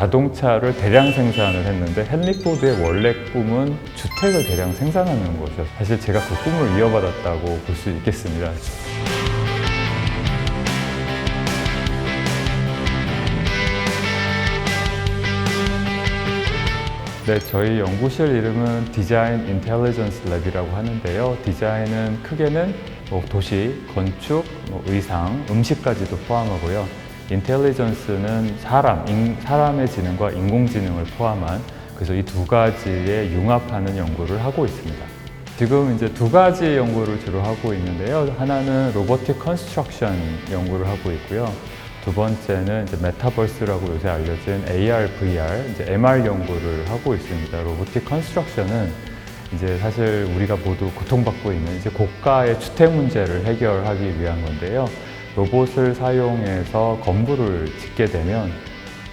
자동차를 대량 생산을 했는데 헨리 포드의 원래 꿈은 주택을 대량 생산하는 것이었어요. 사실 제가 그 꿈을 이어받았다고 볼 수 있겠습니다. 네, 저희 연구실 이름은 디자인 인텔리전스 랩이라고 하는데요. 디자인은 크게는 뭐 도시, 건축, 뭐 의상, 음식까지도 포함하고요. 인텔리전스는 사람, 인- 사람의 지능과 인공지능을 포함한 그래서 이 두 가지에 융합하는 연구를 하고 있습니다. 지금 이제 두 가지 연구를 주로 하고 있는데요. 하나는 로보틱 컨스트럭션 연구를 하고 있고요. 두 번째는 이제 메타버스라고 요새 알려진 AR, VR, 이제 MR 연구를 하고 있습니다. 로보틱 컨스트럭션은 이제 사실 우리가 모두 고통받고 있는 이제 고가의 주택 문제를 해결하기 위한 건데요. 로봇을 사용해서 건물을 짓게 되면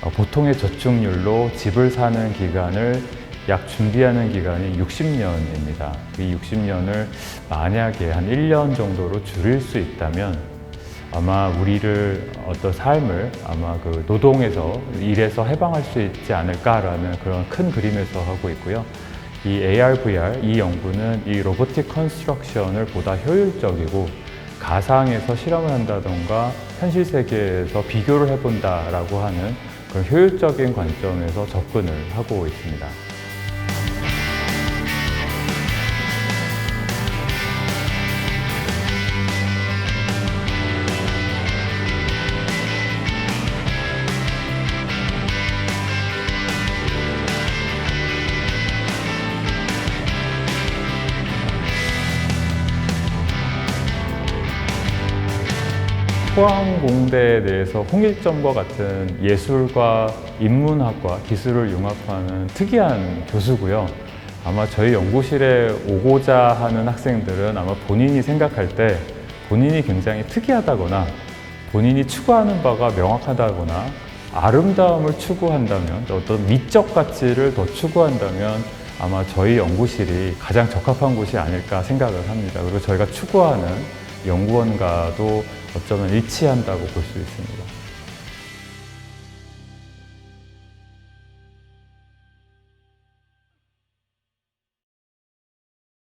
어, 보통의 저축률로 집을 사는 기간을 약 준비하는 기간이 60년입니다. 이 60년을 만약에 한 1년 정도로 줄일 수 있다면 아마 우리를 어떤 삶을 아마 그 노동에서 일에서 해방할 수 있지 않을까라는 그런 큰 그림에서 하고 있고요. 이 AR, VR 이 연구는 이 로보틱 컨스트럭션을 보다 효율적이고 가상에서 실험을 한다던가 현실 세계에서 비교를 해본다라고 하는 그런 효율적인 관점에서 접근을 하고 있습니다. 포항공대에 대해서 홍일점과 같은 예술과 인문학과 기술을 융합하는 특이한 교수고요. 아마 저희 연구실에 오고자 하는 학생들은 아마 본인이 생각할 때 본인이 굉장히 특이하다거나 본인이 추구하는 바가 명확하다거나 아름다움을 추구한다면 어떤 미적 가치를 더 추구한다면 아마 저희 연구실이 가장 적합한 곳이 아닐까 생각을 합니다. 그리고 저희가 추구하는 연구원과도 어쩌면 일치한다고 볼 수 있습니다.